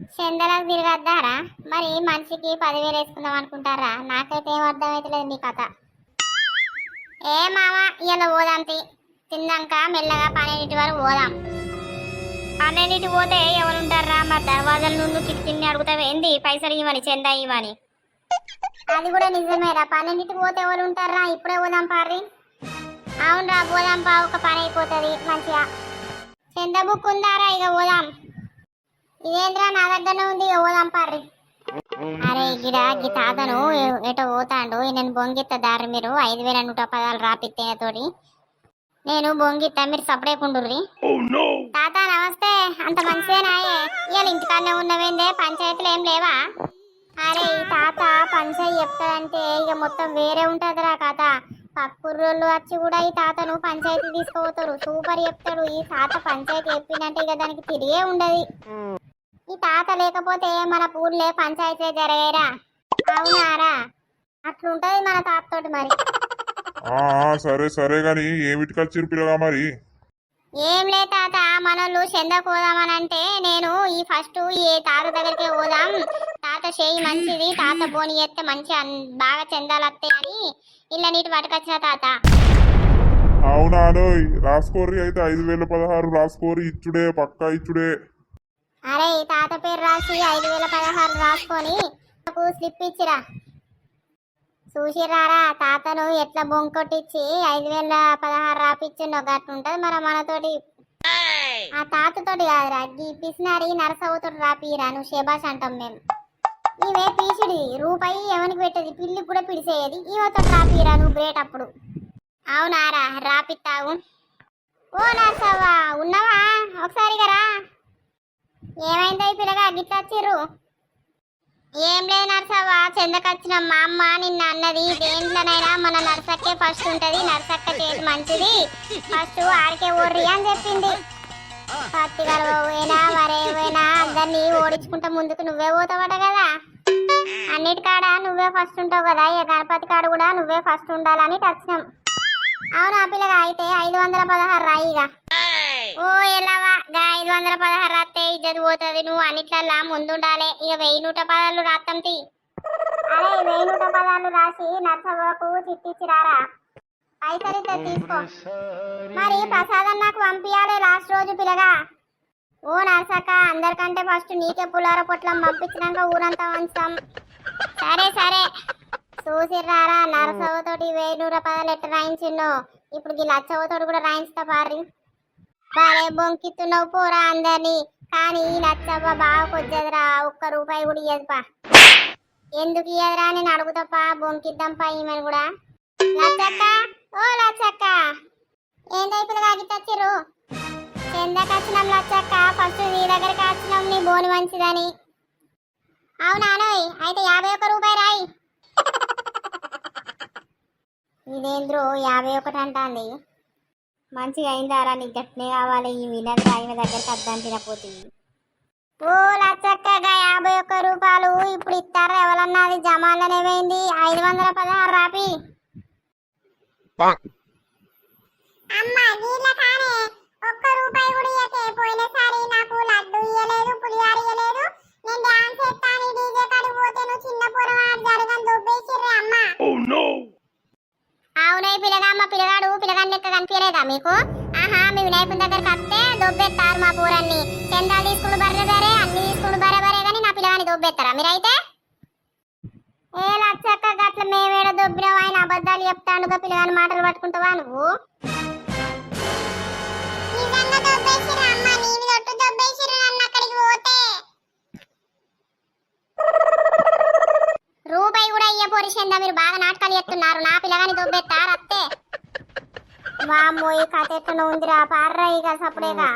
చందలకు తిరగద్దారా? మరి మనిషికి పదివేలు వేసుకుందాం అనుకుంటారా? నాకైతే ఏం అర్థమవుతలేదు నీ కథ. ఏ మామ ఇవాళ పోదాం తి తిన్నాక మెల్లగా పన్నెండింటి వరకు పోదాం పన్నెండింటి పోతే ఎవరుంటారా మా దర్వాజల నుండి తిట్టి తిని అడుగుతావు. ఏంది? పైసలు ఇవ్వని చందా ఇవ్వని. అది కూడా నిజమేరా. పన్నెండింటికి పోతే ఎవరు ఉంటారా ఇప్పుడే పోదాం పారి అవునరా పోదాం పా. ఒక పని అయిపోతుంది మంచిగా. చంద బుక్ ఉందారా? ఇక పోదాం. ఇదేంద్రా నా దగ్గరనే ఉంది ఇక అరే గిడ గీ తాతను ఎటో పోతాండు నేను బొంగిత్త దారి మీరు ఐదు వేల నూట పదాలు రాపిత్తేనతోటి నేను బొంగిత్త మీరు సపడేకుండుర్రి తాత నమస్తే అంత మంచిదేనాయే ఇవాళ ఇంటికాడనే ఉన్నవేందే పంచాయతీలు ఏం లేవా? అరే ఈ తాత పంచాయతీ చెప్తాడంటే ఇక మొత్తం వేరే ఉంటదిరా కథ. పక్కుర్రోళ్ళు వచ్చి కూడా ఈ తాతను పంచాయతీ తీసుకుపోతారు. సూపర్ చెప్తాడు. ఈ తాత పంచాయతీ చెప్పిందంటే ఇక దానికి తిరిగే ఉండదు. ఈ తాత లేకపోతే మన ఊర్లే పంచాయతీ జరగేరా? అవునారా? అట్లుంటది మన తాతతోటి మరి. సరే సరే గాని ఏమిటి కలిసి పిల్లగా మరి? ఏం లే తాత మనోళ్ళు చందకు పోదామనంటే నేను ఈ ఫస్ట్ ఈ తాత దగ్గరికి పోదాం. తాత చేయి మంచిది తాత బోని చేస్తే మంచి బాగా చందాలు వస్తాయి అని ఇళ్ళ నీటి పట్టుకొచ్చిన తాత. అవునా రాసుకోర్రి అయితే ఐదు వేల పదహారు రాసుకోరి ఇచ్చుడే పక్కా ఇచ్చుడే. అరే ఈ తాత పేరు రాసి ఐదు వేల పదహారు రాసుకొని నాకు స్లిప్ ఇచ్చిరా. చూసిరారా తాతను ఎట్లా బొంకొట్టించి ఐదు వేల పదహారు రాపిచ్చిండో గట్టుంటది మరి మనతోటి. ఆ తాతతోటి కాదురా ఈ పిసినారి నరసవ్వతోటి రాపిరా నువ్వు శబాష్ అంటాం మేము. ఇవే పీచుడి రూపాయి ఎవరికి పెట్టేది? పిల్లికి కూడా పిడిసేది. ఈవతో రాపిరా నువ్వు గ్రేట్ అప్పుడు. అవునారా రాపిస్తావు ఓ నర్సవ్వా ఉన్నావా? ఒకసారిగా రా ఏమైంది ఈ పిల్లగా గిట్ల వచ్చిర్రు? ఏం లేదు నర్సవ్వ చెందకొచ్చిన మా అమ్మ నిన్న అన్నది దేంట్లోనైనా మన నర్సక్కే ఫస్ట్ ఉంటది నర్సక్క చేతి మంచిది. ఫస్ట్ ఆడికే ఓర్రి అని చెప్పింది. పత్తి పోయినా వరే అందరినీ ఓడించుకుంటా ముందుకు నువ్వే పోతావట కదా. అన్నిటికాడ నువ్వే ఫస్ట్ ఉంటావు కదా. ఏ గణపతి కాడ కూడా నువ్వే ఫస్ట్ ఉండాలని వచ్చినాం. అవునా పిల్లగా అయితే ఐదు వందల పదహారు రాయిగా ఓ ఎలావా ఐదు వందల పదహారు ఇజ్జత్ పోతుంది నువ్వు అన్నిట్లల్లా ముందుండాలి. ఇక వెయ్యి నూట పదాలు రాత్తం తీ. అరే వెయ్యి నూట పదాలు రాసి నర్సవ్వకు చిట్టిచ్చిరారా పైసలు తీసుకో. మరి ప్రసాదం నాకు పంపించాలి లాస్ట్ రోజు పిల్లగా ఓ నర్సక్క అందరికంటే ఫస్ట్ నీకే పులార పొట్లం పంపించినాక ఊరంతా వంచాం. సరే సరే. చూసిర్రారా నరసవ్వతోటి వెయ్యి నూట పదాలు ఎట్ట రాయించిండు? ఇప్పుడు ఈ లచ్చవతోటి కూడా రాయించుతా పారి బాలే బొంకిస్తున్నావు పోరా అందరినీ. కానీ ఈ లచ్చవ్వ బావకు వచ్చేదిరా ఒక్క రూపాయి కూడా ఇయ్యదుపా. ఎందుకు ఇయ్యదురా నేను అడుగుతాపా బొంకిద్దాంపా ఈమెను కూడా. లచ్చక్క ఓ లచ్చక్క. ఏందైపోయింది కాగితచ్చిర్రు ఎందాక వచ్చినాం లచ్చక్క ఫస్ట్ నీ దగ్గరికి వచ్చినాం నీ బోని మంచిదని. అవునానోయ్ అయితే యాభై ఒక్క రూపాయి రాయి. ఇదేంద్రు యాభై ఒకటి అంటాంది. మంచిగా అయిందారా నీకు గట్టినే కావాలి ఈ వినర్ ఆయన దగ్గరికి అద్దం తినపోతుంది ఓ లచ్చక్కగా యాభై ఒక్క రూపాయలు ఇప్పుడు ఇస్తారా? ఎవరన్నా అది జమాలనే పోయింది. ఐదు వందల పదహారు రాపి అమ్మ వీళ్ళ కనిపించలేదా మీకు? ఆహా మీ వినాయకుని దగ్గరికి వస్తే దొబ్బెత్తారు మా పూరన్ని. చందాలు తీసుకుని బర్రె బరే అన్ని తీసుకుని బరే బరే కానీ నా పిల్లగాని దొబ్బెత్తారా మీరైతే? ఏ లచ్చక్క గట్ల మేమేడ దొబ్బినావు? ఆయన అబద్ధాలు చెప్తాడుగా పిల్లగాని మాటలు పట్టుకుంటావా నువ్వు? రూపాయి కూడా అయ్యే పోరిషందా మీరు బాగా నాటకాలు చెప్తున్నారు నా పిల్లగాని దొబ్బెత్తారు అత్తే. వామ్మో ఈ కథ ఎట్లా ఉందిరా? పార్రా ఇక సప్పుడేగా